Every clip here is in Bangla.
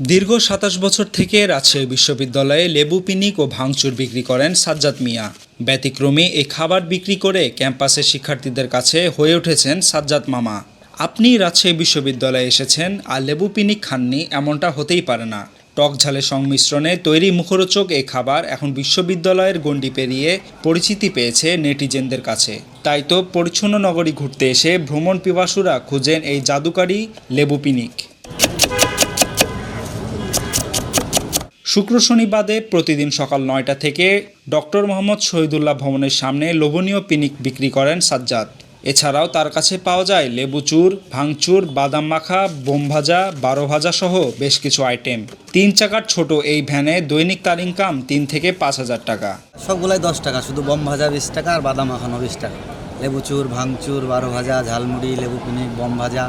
দীর্ঘ সাতাশ বছর থেকে রাজশাহী বিশ্ববিদ্যালয়ে লেবু পিনিক ও ভাঙচুর বিক্রি করেন সাজ্জাদ মিয়া। ব্যতিক্রমী এই খাবার বিক্রি করে ক্যাম্পাসের শিক্ষার্থীদের কাছে হয়ে উঠেছেন সাজ্জাদ মামা। আপনি রাজশাহী বিশ্ববিদ্যালয়ে এসেছেন, আর লেবু পিনিক খাননি, এমনটা হতেই পারে না। টক ঝালের সংমিশ্রণে তৈরি মুখরোচক এই খাবার এখন বিশ্ববিদ্যালয়ের গণ্ডি পেরিয়ে পরিচিতি পেয়েছে নেটিজেনদের কাছে। তাই তো পরিচ্ছন্ন নগরী ঘুরতে এসে ভ্রমণ পিপাসুরা খুঁজেন এই জাদুকারী লেবু পিনিক। শুক্র শনিবাদে প্রতিদিন সকাল নয়টা থেকে ডক্টর মোহাম্মদ শহীদুল্লাহ ভবনের সামনে লোভনীয় পিনিক বিক্রি করেন সাজ্জাদ। এছাড়াও তার কাছে পাওয়া যায় লেবুচুর ভাঙচুর, বাদাম মাখা, বোম ভাজা, বারো ভাজা সহ বেশ কিছু আইটেম। তিন চাকার ছোট এই ভ্যানে দৈনিক তার ইনকাম তিন থেকে পাঁচ হাজার টাকা। সবগুলাই দশ টাকা, শুধু বোম ভাজা বিশ টাকা আর বাদাম মাখানো বিশ টাকা। লেবুচুর ভাঙচুর, বারো ভাজা, ঝালমুড়ি, লেবু পিনিক, বম ভাজা,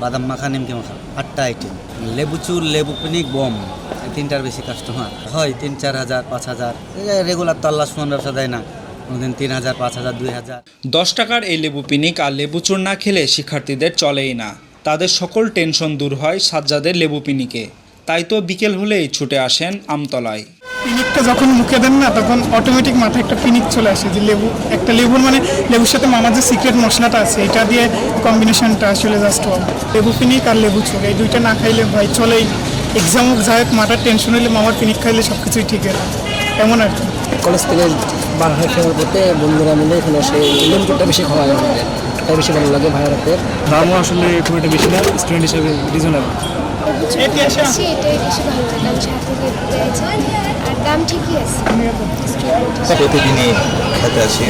বাদাম মাখা, নিমকি মাখা, আটটা আইটেম লেবুচুর লেবু পিনিক, বম। তিনটার বেশি কাস্টমার হয় তিন চার হাজার পাঁচ হাজার। রেগুলার তো আল্লাহ সুমান ব্যবসা দেয় না। কোনোদিন তিন হাজার পাঁচ হাজার দুই হাজার। দশ টাকার এই লেবু পিনিক আর লেবুচুর না খেলে শিক্ষার্থীদের চলেই না। তাদের সকল টেনশন দূর হয় সাজ্জাদের লেবু পিনিকে। তাই তো বিকেল হলেই ছুটে আসেন আমতলায়। পিনিকটা যখন মুখে দেন না তখন অটোমেটিক মাথায় একটা পিনিক চলে আসে যে লেবু একটা লেবুর মানে লেবুর সাথে মামার যে সিক্রেট মশলাটা আছে এটা দিয়ে কম্বিনেশনটা আসলে জাস্ট লেবু পিনিক আর লেবু চোখ এই দুইটা না খাইলে ভাই চলেই এক্সাম হোক যাই হোক মাথার টেনশন হলে মামার পিনিক খাইলে সব কিছুই ঠিক হয়ে এমন আর কি। কলেজ থেকে বার হয়ে ফেরার পথে বন্ধুরা মিলে এখানে এসে লেবুটা বেশি খাওয়া যায় আমাদের। তাই বেশি ভালো লাগে ভাইয়ের হাতের দামও আসলে খুব একটা বেশি না স্টুডেন্ট হিসেবে রিজনেবল এটি আসে এটাই বেশি ভালো লাগে। আমি সাথে দেখতে আর দাম ঠিকই আছে। প্রতিদিনই খেতে আসি।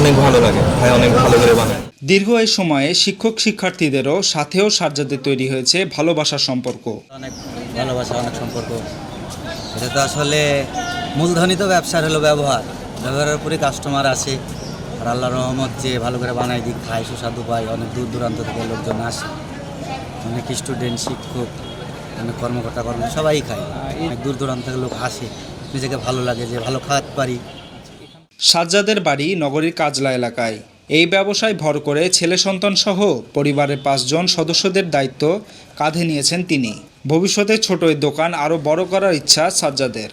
অনেক ভালো লাগে। ভাই অনেক ভালো করে বানায়। দীর্ঘ এই সময়ে শিক্ষক শিক্ষার্থীদেরও সাথেও সাজ্জাদের তৈরি হয়েছে ভালোবাসার সম্পর্ক। অনেক ভালোবাসা অনেক সম্পর্ক। এটা তো আসলে মূলধনই তো ব্যবসার হলো ব্যবহার। ব্যবহারের উপরে কাস্টমার আসে। আর আল্লাহ রহমত যে ভালো করে বানাই দিক খায় সুস্বাদু পায় অনেক দূর দূরান্ত থেকে লোকজন আসে। অনেক স্টুডেন্ট শিক্ষক অনেক কর্মকর্তা কর্ম সবাই খায়। অনেক দূর দূরান্ত থেকে লোক আসে। নিজেকে ভালো লাগে যে ভালো খাওয়াতে পারি। সাজ্জাদের বাড়ি নগরীর কাজলা এলাকায়। এই ব্যবসায় ভর করে ছেলে সন্তান সহ পরিবারের পাঁচজন সদস্যদের দায়িত্ব কাঁধে নিয়েছেন তিনি। ভবিষ্যতে ছোট এই দোকান আরও বড় করার ইচ্ছা সাজ্জাদের।